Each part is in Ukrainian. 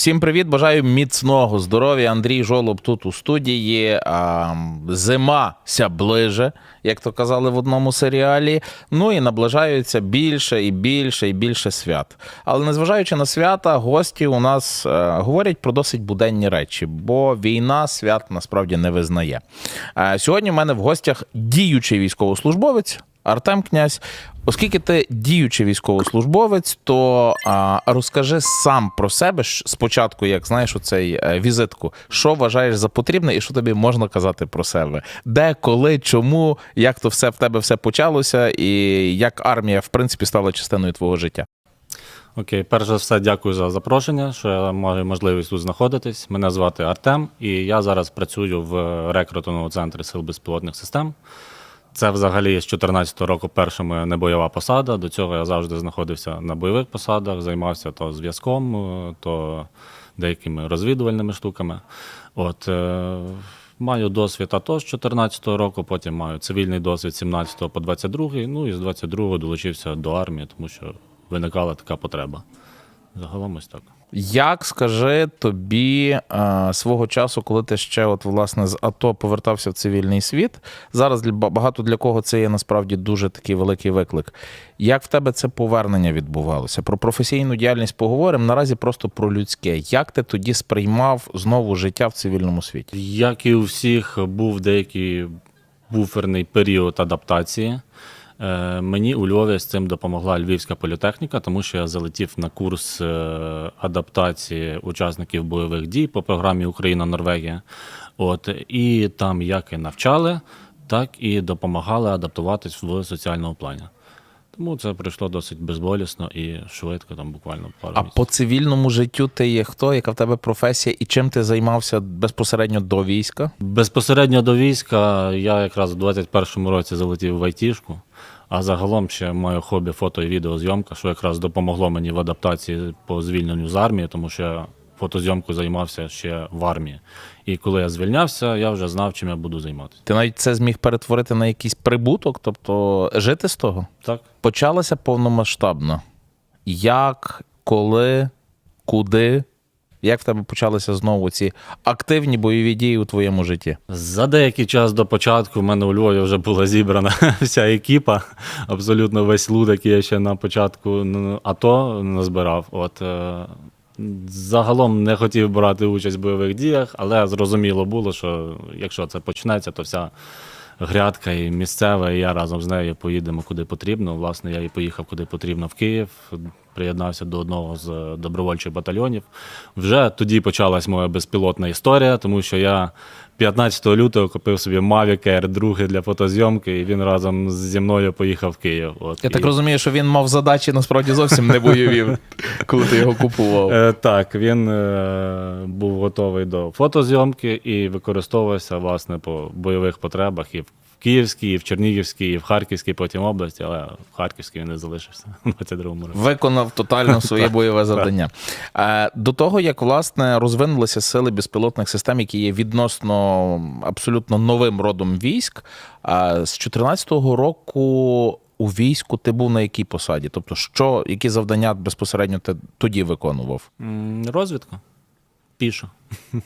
Всім привіт, бажаю міцного здоров'я. Андрій Жолоб тут у студії. Зима ся ближе, як то казали в одному серіалі. Ну і наближаються більше і більше і більше свят. Але незважаючи на свята, гості у нас е, говорять про досить буденні речі, бо війна свят насправді не визнає. Е, сьогодні в мене в гостях діючий військовослужбовець. Артем Князь, оскільки ти діючий військовослужбовець, то а, розкажи сам про себе спочатку, як знаєш, оцей е, візитку, що вважаєш за потрібне і що тобі можна казати про себе? Де, коли, чому, як то все в тебе все почалося, і як армія в принципі стала частиною твого життя? Окей, перш за все, дякую за запрошення, що я маю можливість тут знаходитись. Мене звати Артем, і я зараз працюю в рекрутинговому центрі сил безпілотних систем. Це взагалі з 2014 року перша моя небойова посада. До цього я завжди знаходився на бойових посадах, займався то зв'язком, е, то деякими розвідувальними штуками. От, е, маю досвід АТО з 2014 року, потім маю цивільний досвід з 17 по 22, ну і з 22 долучився до армії, тому що виникала така потреба. Загалом ось так. Як скажи тобі е, свого часу, коли ти ще от власне з АТО повертався в цивільний світ? Зараз для багато для кого це є насправді дуже такий великий виклик. Як в тебе це повернення відбувалося? Про професійну діяльність поговоримо. Наразі просто про людське. Як ти тоді сприймав знову життя в цивільному світі? Як і у всіх, був деякий буферний період адаптації. Е, Мені у Львові з цим допомогла Львівська політехніка, тому що я залетів на курс е, адаптації учасників бойових дій по програмі Україна-Норвегія. От і там як і навчали, так і допомагали адаптуватись в соціальному плані. Тому це пройшло досить безболісно і швидко, там буквально пару А місяців. по цивільному життю ти є хто? Яка в тебе професія і чим ти займався безпосередньо до війська? Безпосередньо до війська я якраз у 21-му році залетів в айтішку, а загалом ще моє хобі фото і відеозйомка, що якраз допомогло мені в адаптації по звільненню з армії, тому що я фотозйомкою займався ще в армії. І коли я звільнявся, я вже знав, чим я буду займатися. Ти навіть це зміг перетворити на якийсь прибуток, тобто жити з того? Так. почалася повномасштабно. Як, коли, куди? Як в тебе почалися знову ці активні бойові дії у твоєму житті? За деякий час до початку в мене у Львові вже була зібрана вся екіпа, абсолютно весь лут, який я ще на початку ну, АТО назбирав. От, е, загалом не хотів брати участь в бойових діях, але зрозуміло було, що якщо це почнеться, то вся грядка і місцева, і я разом з нею поїдемо куди потрібно. Власне, я і поїхав куди потрібно в Київ, приєднався до одного з е, добровольчих батальйонів. Вже тоді почалась моя безпілотна історія, тому що я 15 лютого купив собі Mavic Air 2 для фотозйомки, і він разом зі мною поїхав в Київ. От, Я і... так розумію, що він мав задачі насправді зовсім не бойові, коли ти його купував. Е, так, він е, був готовий до фотозйомки і використовувався власне по бойових потребах і Київській, і в Чернігівській, і в Харківській потім області, але в Харківській він не залишився у 22-му році. Виконав тотально своє бойове завдання. Е, До того, як власне розвинулися сили безпілотних систем, які є відносно абсолютно новим родом військ, е, з 2014 року у війську ти був на якій посаді? Тобто, що, які завдання безпосередньо ти тоді виконував? Розвідка. Пішо.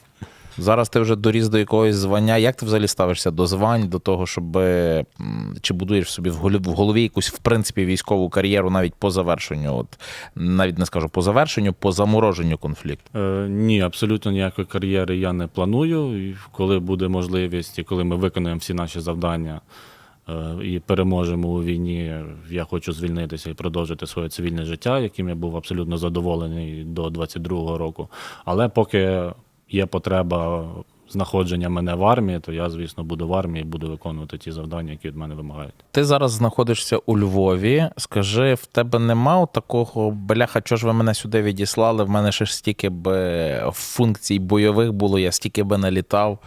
Зараз ти вже доріс до якогось звання. Як ти взагалі ставишся до звань, до того, щоб чи будуєш собі в голові, якусь в принципі військову кар'єру навіть по завершенню? От навіть не скажу по завершенню, по замороженню конфлікту. Е, ні, абсолютно ніякої кар'єри я не планую. І коли буде можливість, і коли ми виконаємо всі наші завдання е, і переможемо у війні, я хочу звільнитися і продовжити своє цивільне життя, яким я був абсолютно задоволений до 22-го року. Але поки є потреба знаходження мене в армії, то я, звісно, буду в армії буду виконувати ті завдання, які від мене вимагають. Ти зараз знаходишся у Львові. Скажи, в тебе нема такого бляха, чого ж ви мене сюди відіслали? В мене ще ж стільки б функцій бойових було, я стільки би не літав.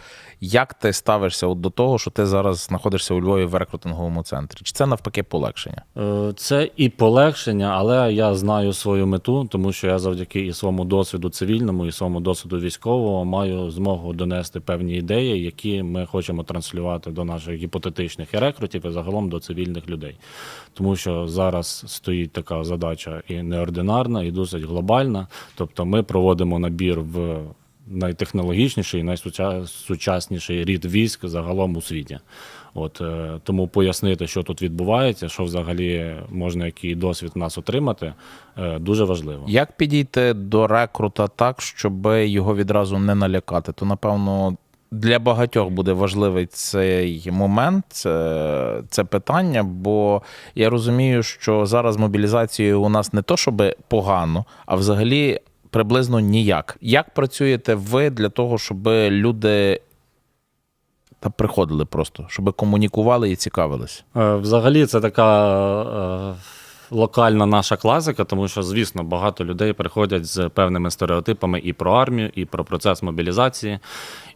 Як ти ставишся от до того, що ти зараз знаходишся у Львові в рекрутинговому центрі? Чи це навпаки полегшення? Е, Це і полегшення, але я знаю свою мету, тому що я завдяки і своєму досвіду цивільному, і своєму досвіду військового маю змогу донести певні ідеї, які ми хочемо транслювати до наших гіпотетичних і рекрутів, і загалом до цивільних людей. Тому що зараз стоїть така задача і неординарна, і досить глобальна. Тобто ми проводимо набір в найтехнологічніший, найсучасніший рід військ загалом у світі. От е, тому пояснити, що тут відбувається, що взагалі можна який досвід в нас отримати, е, дуже важливо. Як підійти до рекрута так, щоб його відразу не налякати? То, напевно, для багатьох буде важливий цей момент, це, це питання, бо я розумію, що зараз мобілізацією у нас не то, щоб погано, а взагалі приблизно ніяк. Як працюєте ви для того, щоб люди та приходили просто, щоб комунікували і цікавились? Е, Взагалі, це така е, локальна наша класика, тому що, звісно, багато людей приходять з певними стереотипами і про армію, і про процес мобілізації.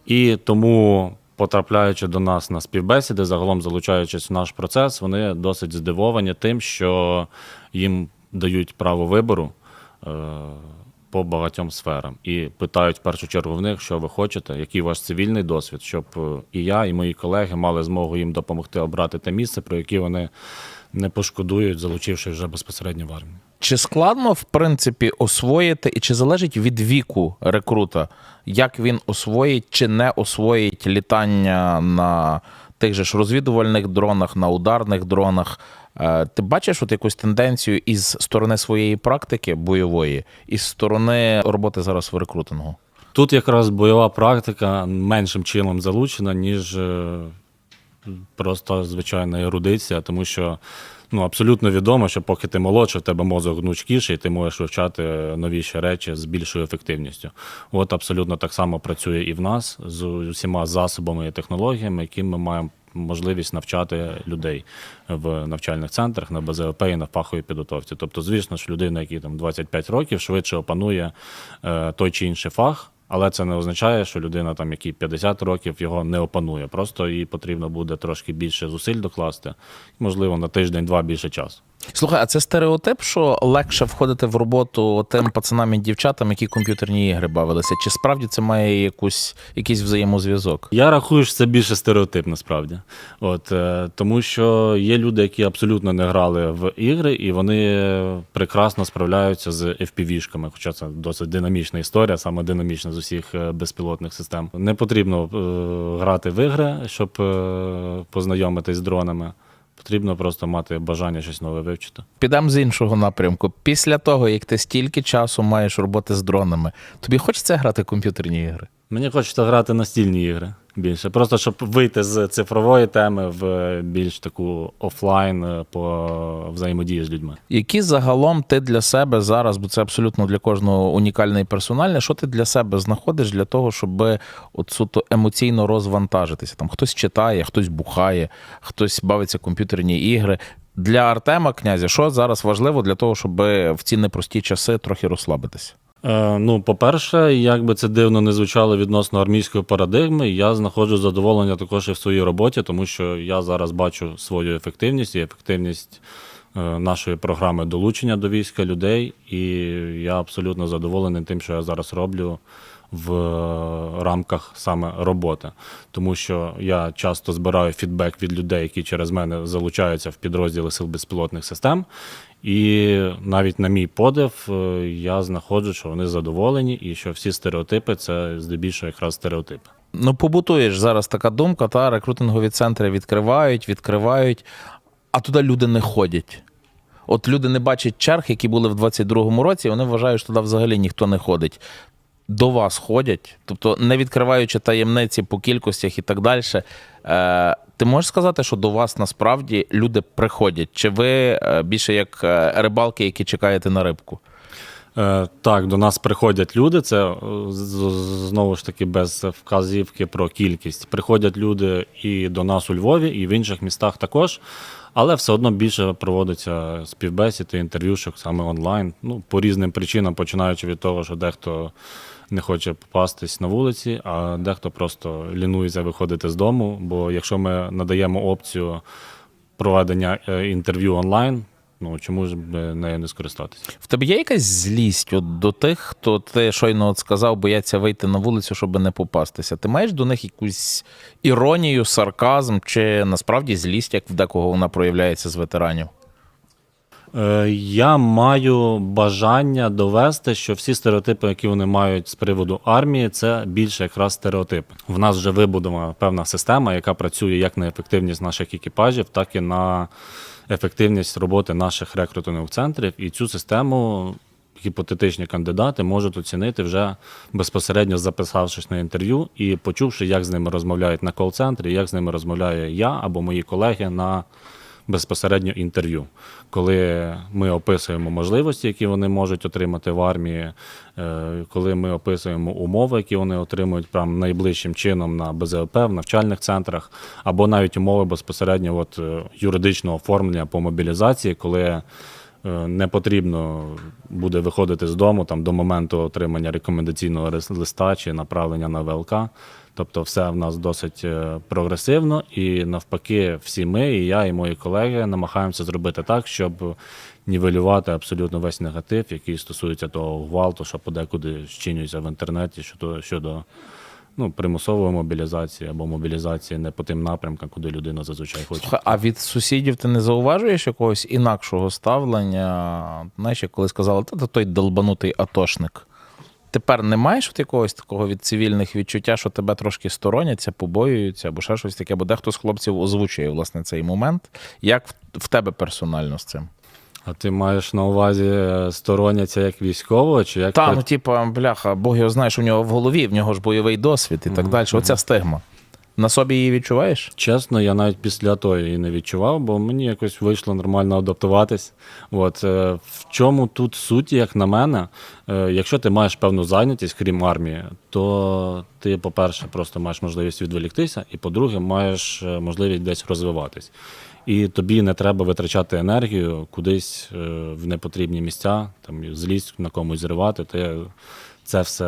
І тому, потрапляючи до нас на співбесіди, загалом залучаючись в наш процес, вони досить здивовані тим, що їм дають право вибору. По багатьом сферам і питають в першу чергу в них, що ви хочете, який ваш цивільний досвід, щоб е, і я, і мої колеги мали змогу їм допомогти обрати те місце, про яке вони не пошкодують, залучивши вже безпосередньо в армію. Чи складно, в принципі, освоїти, і чи залежить від віку рекрута, як він освоїть чи не освоїть літання на тих же ж розвідувальних дронах, на ударних дронах? Е, Ти бачиш от якусь тенденцію із сторони своєї практики бойової, і сторони роботи зараз в рекрутингу? Тут якраз бойова практика меншим чином залучена, ніж е, просто звичайна ерудиція, тому що ну, абсолютно відомо, що поки ти молодший, в тебе мозок гнучкіший, ти можеш вивчати новіші речі з більшою ефективністю. От абсолютно так само працює і в нас з усіма засобами і технологіями, які ми маємо можливість навчати людей в навчальних центрах на БЗОП і на фаховій підготовці. Тобто, звісно ж, людина, якій там 25 років, швидше опанує е, той чи інший фах. Але це не означає, що людина, там, якій 50 років, його не опанує. Просто їй потрібно буде трошки більше зусиль докласти, можливо, на тиждень-два більше часу. Слухай, а це стереотип, що легше входити в роботу тим пацанам і дівчатам, які комп'ютерні ігри бавилися? Чи справді це має якусь, якийсь взаємозв'язок? Я рахую, що це більше стереотип насправді. От, е, тому що є люди, які абсолютно не грали в ігри, і вони прекрасно справляються з FPV-шками, хоча це досить динамічна історія, саме динамічна з усіх е, безпілотних систем. Не потрібно е, грати в ігри, щоб е, познайомитись з дронами. Потрібно просто мати бажання щось нове вивчити. Підемо з іншого напрямку. Після того, як ти стільки часу маєш роботи з дронами, тобі хочеться грати комп'ютерні ігри? Мені хочеться грати настільні ігри більше. Просто щоб вийти з цифрової теми в більш таку офлайн е, по взаємодії з людьми. Які загалом ти для себе зараз, бо це абсолютно для кожного унікальне і персональне, що ти для себе знаходиш для того, щоб от суто емоційно розвантажитися? Там хтось читає, хтось бухає, хтось бавиться комп'ютерні ігри. Для Артема князя, що зараз важливо для того, щоб в ці непрості часи трохи розслабитися? Е, ну, по-перше, як би це дивно не звучало відносно армійської парадигми, я знаходжу задоволення також і в своїй роботі, тому що я зараз бачу свою ефективність і ефективність е, нашої програми долучення до війська людей, і я абсолютно задоволений тим, що я зараз роблю в е, рамках саме роботи. Тому що я часто збираю фідбек від людей, які через мене залучаються в підрозділи сил безпілотних систем. І навіть на мій подив, е, я знаходжу, що вони задоволені, і що всі стереотипи це здебільшого якраз стереотипи. Ну, побутуєш зараз така думка, та рекрутингові центри відкривають, відкривають, а туди люди не ходять. От люди не бачать черг, які були в 22-му році, і вони вважають, що туди взагалі ніхто не ходить. До вас ходять, тобто не відкриваючи таємниці по кількостях і так далі. Е, ти можеш сказати, що до вас насправді люди приходять? Чи ви е, більше як е, рибалки, які чекаєте на рибку? Е, Так, до нас приходять люди. Це е, знову ж таки без вказівки про кількість. Приходять люди і до нас у Львові, і в інших містах також. Але все одно більше проводиться співбесід і інтерв'юшок саме онлайн. Ну, по різним причинам, починаючи від того, що дехто не хоче попастись на вулиці, а дехто просто лінується виходити з дому. Бо якщо ми надаємо опцію проведення е, інтерв'ю онлайн, ну чому ж би нею не скористатися? В тебе є якась злість от до тих, хто ти щойно от сказав, бояться вийти на вулицю, щоб не попастися. Ти маєш до них якусь іронію, сарказм чи насправді злість, як в декого вона проявляється з ветеранів? Е, Я маю бажання довести, що всі стереотипи, які вони мають з приводу армії, це більше якраз стереотипи. В нас вже вибудована певна система, яка працює як на ефективність наших екіпажів, так і на ефективність роботи наших рекрутингових центрів. І цю систему гіпотетичні кандидати можуть оцінити вже безпосередньо записавшись на інтерв'ю і почувши, як з ними розмовляють на кол-центрі, як з ними розмовляю я або мої колеги на безпосередньо інтерв'ю, коли ми описуємо можливості, які вони можуть отримати в армії, е, коли ми описуємо умови, які вони отримують прям найближчим чином на БЗОП, в навчальних центрах, або навіть умови безпосередньо от, е, юридичного оформлення по мобілізації, коли е, не потрібно буде виходити з дому там, до моменту отримання рекомендаційного листа чи направлення на ВЛК. Тобто, все в нас досить е, прогресивно, і навпаки, всі ми, і я, і мої колеги намагаємося зробити так, щоб нівелювати абсолютно весь негатив, який стосується того гвалту, що подекуди щинюється в інтернеті щодо, щодо ну, примусової мобілізації або мобілізації не по тим напрямкам, куди людина зазвичай хоче. Слухай, а від сусідів ти не зауважуєш якогось інакшого ставлення? Знаєш, як коли сказали, та, той долбанутий атошник. Тепер не маєш от якогось такого від цивільних відчуття, що тебе трошки стороняться, побоюються, або ще щось таке, бо дехто з хлопців озвучує власне цей момент. Як в- тебе персонально з цим? А ти маєш на увазі е, стороняться як військового, чи як Та, ну типу, бляха, Бог його знає, що в нього в голові, в нього ж бойовий досвід і так далі. Оця стигма. На собі її відчуваєш? Чесно, я навіть після того її не відчував, бо мені якось вийшло нормально адаптуватись. От, е, в чому тут суть, як на мене, е, якщо ти маєш певну зайнятість, крім армії, то ти, по-перше, просто маєш можливість відволіктися, і по-друге, маєш е, можливість десь розвиватись. І тобі не треба витрачати енергію кудись в непотрібні місця, там злізь на комусь зривати. Ти це все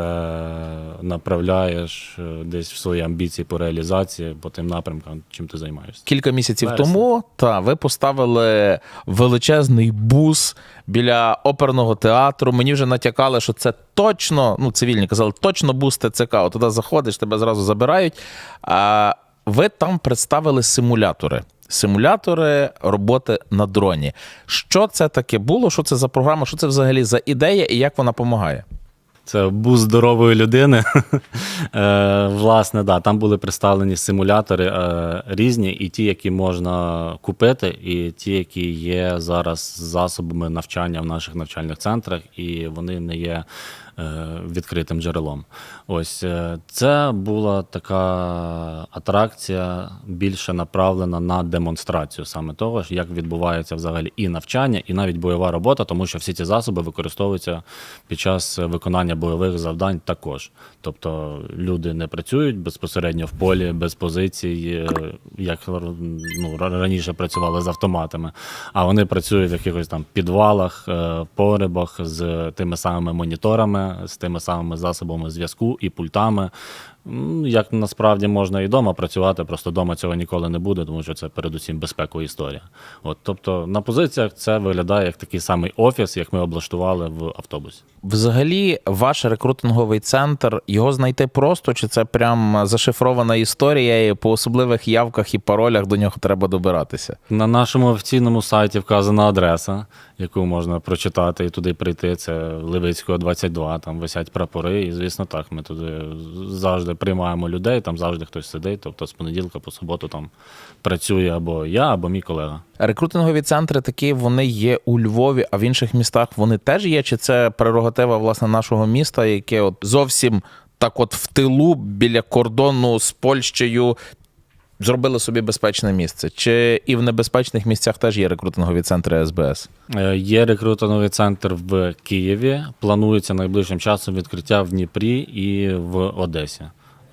направляєш е, десь в свої амбіції по реалізації, по тим напрямкам, чим ти займаєшся. Кілька місяців Вересень. тому та ви поставили величезний бус біля оперного театру. Мені вже натякали, що це точно, ну цивільні казали, точно бус ТЦК. От туди заходиш, тебе зразу забирають. А ви там представили симулятори. Симулятори роботи на дроні. Що це таке було? Що це за програма? Що це взагалі за ідея і як вона допомагає? Це буз здорової людини. Е, Власне, да, там були представлені симулятори е, різні, і ті, які можна купити, і ті, які є зараз засобами навчання в наших навчальних центрах, і вони не є відкритим джерелом. Ось е, це була така атракція більше направлена на демонстрацію саме того, як відбувається взагалі і навчання, і навіть бойова робота, тому що всі ці засоби використовуються під час виконання бойових завдань також. Тобто люди не працюють безпосередньо в полі, без позицій, е, як ну, раніше працювали з автоматами, а вони працюють в якихось там підвалах, е, погребах з тими самими моніторами, з тими самими засобами зв'язку і пультами. Як насправді можна і вдома працювати, просто вдома цього ніколи не буде, тому що це передусім безпекова історія. От, тобто на позиціях це виглядає як такий самий офіс, як ми облаштували в автобусі. Взагалі, ваш рекрутинговий центр його знайти просто, чи це прям зашифрована історія, і по особливих явках і паролях до нього треба добиратися? На нашому офіційному сайті вказана адреса, яку можна прочитати і туди прийти. Це Левицького 22, там висять прапори. І звісно, так, ми туди завжди приймаємо людей, там завжди хтось сидить. Тобто з понеділка по суботу там працює або я, або мій колега. Рекрутингові центри такі вони є у Львові, а в інших містах вони теж є. Чи це прерогатива власне нашого міста, яке от зовсім так, от в тилу біля кордону з Польщею зробили собі безпечне місце. Чи і в небезпечних місцях теж є рекрутингові центри СБС? Е, Є рекрутинговий центр в Києві. Планується найближчим часом відкриття в Дніпрі і в Одесі.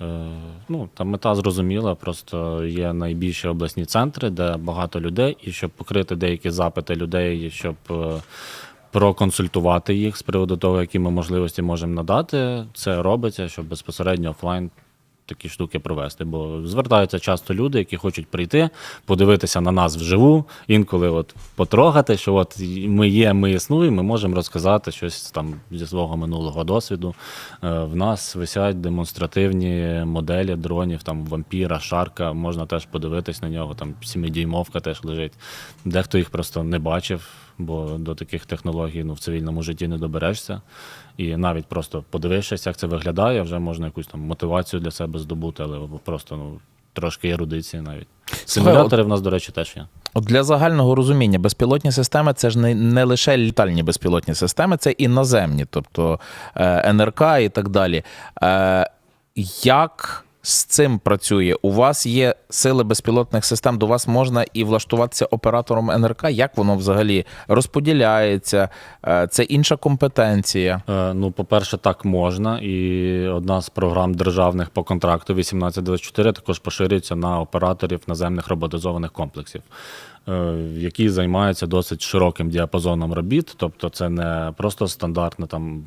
Е, Ну, там мета зрозуміла, просто є найбільші обласні центри, де багато людей, і щоб покрити деякі запити людей, щоб е, проконсультувати їх з приводу того, які ми можливості можемо надати, це робиться, щоб безпосередньо офлайн такі штуки провести. Бо звертаються часто люди, які хочуть прийти, подивитися на нас вживу, інколи от потрогати, що от ми є, ми існуємо, ми можемо розказати щось там зі свого минулого досвіду. Е, В нас висять демонстративні моделі дронів, там вампіра, шарка. Можна теж подивитись на нього. Там сімидюймовка теж лежить. Дехто їх просто не бачив. Бо до таких технологій ну, в цивільному житті не доберешся. І навіть просто подивившись, як це виглядає, вже можна якусь там мотивацію для себе здобути, але просто ну, трошки ерудиції навіть. Симулятори в нас, до речі, теж є. От для загального розуміння, безпілотні системи це ж не, не лише літальні безпілотні системи, це і наземні, тобто е, НРК і так далі. Е, як з цим працює? У вас є сили безпілотних систем, до вас можна і влаштуватися оператором НРК. Як воно взагалі розподіляється? Е, це інша компетенція. Е, Ну, по-перше, так можна. І одна з програм державних по контракту 1824 також поширюється на операторів наземних роботизованих комплексів, е, які займаються досить широким діапазоном робіт. Тобто, це не просто стандартна там.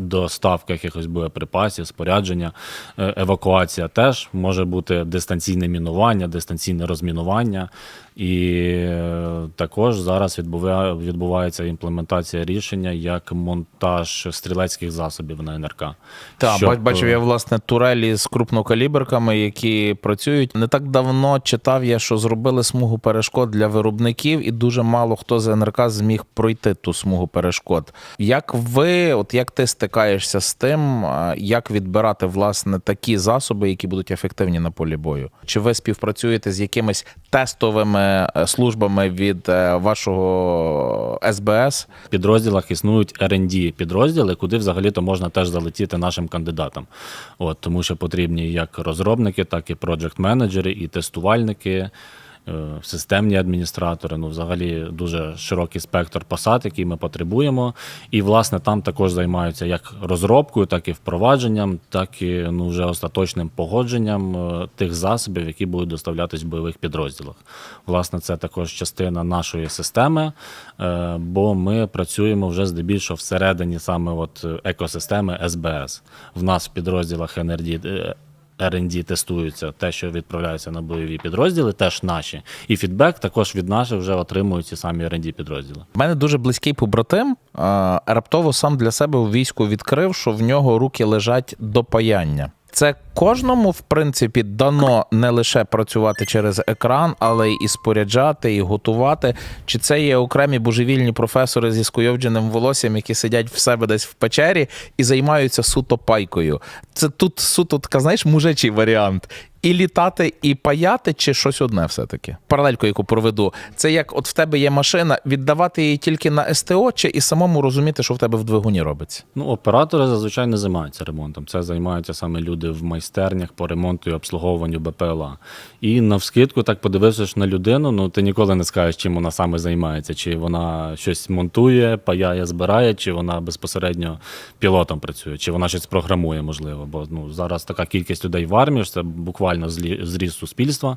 Доставка якихось боєприпасів, спорядження, е, евакуація теж може бути дистанційне мінування, дистанційне розмінування. І е, також зараз відбуває, відбувається імплементація рішення як монтаж стрілецьких засобів на НРК. Так, Щоб, бачив е, я власне турелі з крупнокаліберками, які працюють. Не так давно читав я, що зробили смугу перешкод для виробників, і дуже мало хто з НРК зміг пройти ту смугу перешкод. Як ви, от як ти стикаєшся з тим, як відбирати власне такі засоби, які будуть ефективні на полі бою? Чи ви співпрацюєте з якимись тестовими е, службами від е, вашого СБС? В підрозділах існують R&D підрозділи, куди взагалі-то можна теж залетіти нашим кандидатам. От, тому що потрібні як розробники, так і проджект-менеджери, і тестувальники. Е, Системні адміністратори, ну взагалі дуже широкий спектр посад, який ми потребуємо. І, власне, там також займаються як розробкою, так і впровадженням, так і ну, вже остаточним погодженням е, тих засобів, які будуть доставлятись в бойових підрозділах. Власне, це також частина нашої системи, е, бо ми працюємо вже здебільшого всередині саме от екосистеми СБС. В нас в підрозділах NRD е, R&D тестуються те, що відправляється на бойові підрозділи, теж наші. І фідбек також від наших вже отримують ці самі R&D підрозділи. У мене дуже близький побратим раптово сам для себе у війську відкрив, що в нього руки лежать до паяння. Це кожному, в принципі, дано не лише працювати через екран, але і споряджати, і готувати. Чи це є окремі божевільні професори зі скуйовдженим волоссям, які сидять в себе десь в печері і займаються суто пайкою? Це тут суто така, знаєш, мужичий варіант. І літати, і паяти, чи щось одне все-таки? Паралельку, яку проведу, це як от в тебе є машина, віддавати її тільки на СТО, чи і самому розуміти, що в тебе в двигуні робиться? Ну, оператори зазвичай не займаються ремонтом. Це займаються саме люди в майстернях по ремонту і обслуговуванню БПЛА. І навскидку так подивився на людину, ну ти ніколи не скажеш, чим вона саме займається, чи вона щось монтує, паяє, збирає, чи вона безпосередньо пілотом працює, чи вона щось програмує, можливо. Бо ну зараз така кількість людей в армії, що це буквально зріст суспільства.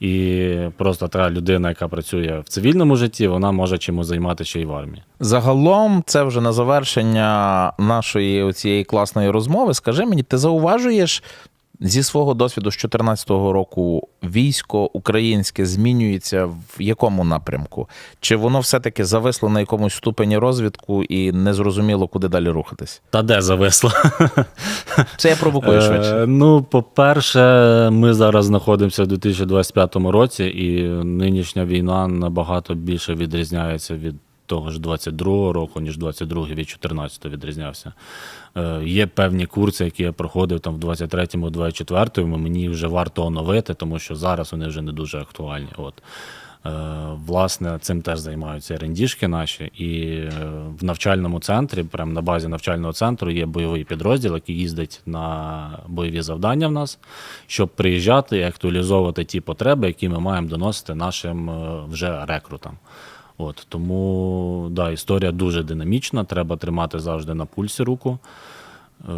І просто та людина, яка працює в цивільному житті, вона може чимось займатися ще й в армії. Загалом, це вже на завершення нашої цієї класної розмови. Скажи мені, ти зауважуєш зі свого досвіду з 2014 року військо українське змінюється в якому напрямку? Чи воно все-таки зависло на якомусь ступені розвитку і не зрозуміло, куди далі рухатись? Та де зависло? Це я провокую швидше. Е, Ну, по-перше, ми зараз знаходимося в 2025 році, і нинішня війна набагато більше відрізняється від того ж 22-го року, ніж 22-й від 14-го відрізнявся. Е, Є певні курси, які я проходив там в 23-му, 24-му, мені вже варто оновити, тому що зараз вони вже не дуже актуальні. От. Е, Власне, цим теж займаються рендішки наші. І е, в навчальному центрі, прямо на базі навчального центру, є бойовий підрозділ, який їздить на бойові завдання в нас, щоб приїжджати і актуалізовувати ті потреби, які ми маємо доносити нашим е, вже рекрутам. От, тому да, історія дуже динамічна, треба тримати завжди на пульсі руку. Е,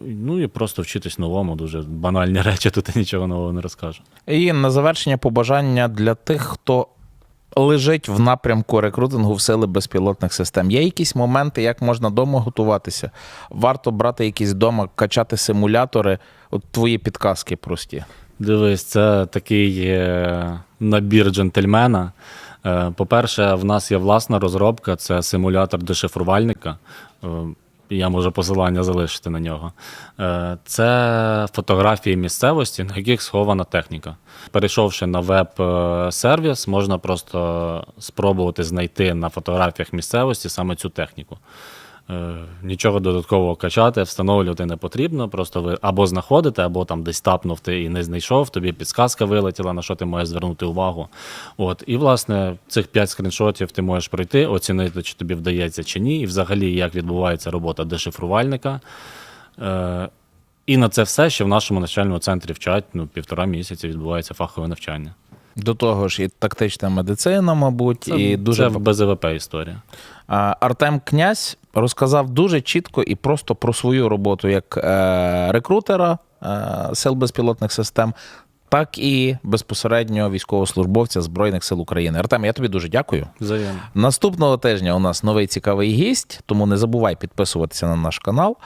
ну і просто вчитись новому, дуже банальні речі, тут я нічого нового не розкажу. І на завершення побажання для тих, хто лежить в напрямку рекрутингу в сили безпілотних систем. Є якісь моменти, як можна вдома готуватися? Варто брати якісь вдома, качати симулятори. От твої підказки прості. Дивись, це такий е, набір джентльмена. Е, По-перше, в нас є власна розробка, це симулятор дешифрувальника. Е, Я можу посилання залишити на нього. Е, Це фотографії місцевості, на яких схована техніка. Перейшовши на веб-сервіс, можна просто спробувати знайти на фотографіях місцевості саме цю техніку. Е, Нічого додаткового качати, встановлювати не потрібно. Просто ви або знаходите, або там десь тапнув ти і не знайшов, тобі підсказка вилетіла, на що ти маєш звернути увагу. От. І, власне, цих 5 скріншотів ти можеш пройти, оцінити, чи тобі вдається чи ні, і взагалі, як відбувається робота дешифрувальника. Е, І на це все, що в нашому навчальному центрі вчать ну, півтора місяці відбувається фахове навчання. До того ж, і тактична медицина, мабуть, Це, і дуже це без ВВП історія. Артем Князь розказав дуже чітко і просто про свою роботу як е, рекрутера е, сил безпілотних систем, так і безпосередньо військовослужбовця Збройних сил України. Артем, я тобі дуже дякую. Взаємно. Наступного тижня у нас новий цікавий гість, тому не забувай підписуватися на наш канал.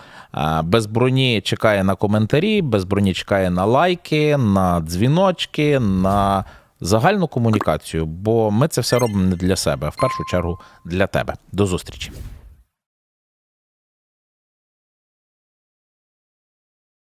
Без броні чекає на коментарі, без броні чекає на лайки, на дзвіночки, на загальну комунікацію, бо ми це все робимо не для себе, а в першу чергу для тебе. До зустрічі.